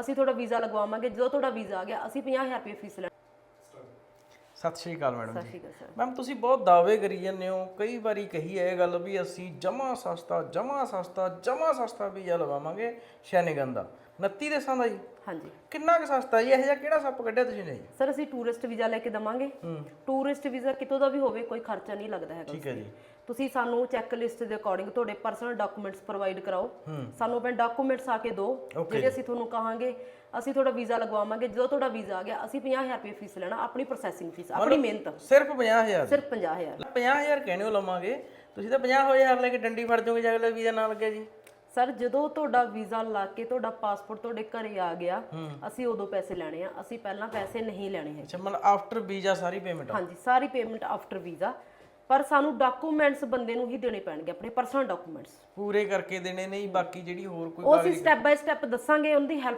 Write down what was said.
ਅਸੀਂ ਤੁਹਾਡਾ ਵੀਜ਼ਾ ਲਗਵਾਵਾਂਗੇ ਜਦੋਂ ਤੁਹਾਡਾ ਵੀਜ਼ਾ ਆ ਗਿਆ ਅਸੀਂ 50000 ਰੁਪਏ ਫੀਸ ਲੈਣੀ। ਸਤਿ ਸ਼੍ਰੀ ਅਕਾਲ ਮੈਡਮ ਸਤਿ ਜੀ। ਸ਼੍ਰੀ ਅਕਾਲ ਸਰ। ਮੈਮ ਤੁਸੀਂ ਬਹੁਤ ਦਾਅਵੇ ਕਰੀ ਜਾਂਦੇ ਹੋ ਕਈ ਵਾਰੀ ਕਹੀ ਹੈ ਇਹ ਗੱਲ ਵੀ ਅਸੀਂ ਜਮਾ ਸਸਤਾ ਜਮਾ ਸਸਤਾ ਜਮਾ ਸਸਤਾ ਵੀਜ਼ਾ ਲਵਾਵਾਂਗੇ ਸ਼ੈਨਗਨ ਦਾ। 29 ਦੇਸ਼ਾਂ ਦਾ ਜੀ। ਹਾਂਜੀ। ਕਿੰਨਾ ਕੁ ਸਸਤਾ ਜੀ? ਇਹ ਜਿਹਾ ਕਿਹੜਾ ਸੱਪ ਕੱਢਿਆ ਤੁਸੀਂ ਨੇ ਜੀ? ਸਰ ਅਸੀਂ ਟੂਰਿਸਟ ਵੀਜ਼ਾ ਲੈ ਕੇ ਦਵਾਂਗੇ। ਟੂਰਿਸਟ ਵੀਜ਼ਾ ਕਿਤੋਂ ਦਾ ਵੀ ਹੋਵੇ ਕੋਈ ਖਰਚਾ ਨਹੀਂ ਲੱਗਦਾ ਹੈਗਾ ਠੀਕ ਹੈ ਜੀ। ਤੁਸੀਂ ਸਾਨੂੰ ਚੈੱਕ ਲਿਸਟ ਦੇ ਅਕੋਰਡਿੰਗ ਤੁਹਾਡੇ ਪਰਸਨਲ ਡਾਕੂਮੈਂਟਸ ਪ੍ਰੋਵਾਈਡ ਕਰਾਓ। ਸਾਨੂੰ ਆਪਣੇ ਡਾਕੂਮੈਂਟਸ ਆ ਕੇ ਦਿਓ। ਜਿਹੜੇ ਅਸੀਂ ਤੁਹਾਨੂੰ ਕਹਾਂਗੇ ਅਸੀਂ ਤੁਹਾਡਾ ਵੀਜ਼ਾ ਲਗਵਾਵਾਂਗੇ। ਜਦੋਂ ਤੁਹਾਡਾ ਵੀਜ਼ਾ ਆ ਗਿਆ ਅਸੀਂ 50000 ਰੁਪਏ ਫੀਸ ਲੈਣਾ ਆਪਣੀ ਪ੍ਰੋਸੈਸਿੰਗ ਫੀਸ ਆਪਣੀ ਮਿਹਨਤ। ਸਿਰਫ 50000 ਸਿਰਫ 50000 50000 ਕਹਿਣੇ ਹੋ ਲਵਾਂਗੇ? ਤੁਸੀਂ ਤਾਂ 50000 ਲੈ ਕੇ ਡੰਡੀ ਫੜ ਜਾਓਗੇ ਜੇ ਅਗਲੇ ਵੀਜ਼ਾ ਨਾ ਲੱਗਿਆ ਜੀ। ਸਰ ਜਦੋਂ ਤੁਹਾਡਾ ਵੀਜ਼ਾ ਲੱਗ ਕੇ ਤੁਹਾਡਾ ਪਾਸਪੋਰਟ ਤੁਹਾਡੇ ਘਰੇ ਆ ਗਿਆ ਅਸੀਂ ਉਦੋਂ ਪੈਸੇ ਲੈਣੇ ਆ। ਅਸੀਂ ਪਹਿਲਾਂ ਪੈਸੇ ਨਹੀਂ ਲੈਣੇ ਹੈ ਅੱਛਾ ਮਤਲਬ ਆਫਟਰ ਵੀਜ਼ਾ ਸਾਰੀ ਪੇਮੈਂਟ ਹਾਂਜੀ ਸਾਰੀ ਪੇਮੈਂਟ ਆਫਟਰ ਵੀਜ਼ਾ। ਪਰ ਸਾਨੂੰ ਡਾਕੂਮੈਂਟਸ ਬੰਦੇ ਨੂੰ ਹੀ ਦੇਣੇ ਪੈਣਗੇ ਆਪਣੇ ਪਰਸਨਲ ਡਾਕੂਮੈਂਟਸ ਪੂਰੇ ਕਰਕੇ ਦੇਣੇ ਨਹੀਂ ਬਾਕੀ ਜਿਹੜੀ ਹੋਰ ਕੋਈ ਉਹ ਅਸੀਂ ਸਟੈਪ ਬਾਈ ਸਟੈਪ ਦੱਸਾਂਗੇ ਉਹਨਾਂ ਦੀ ਹੈਲਪ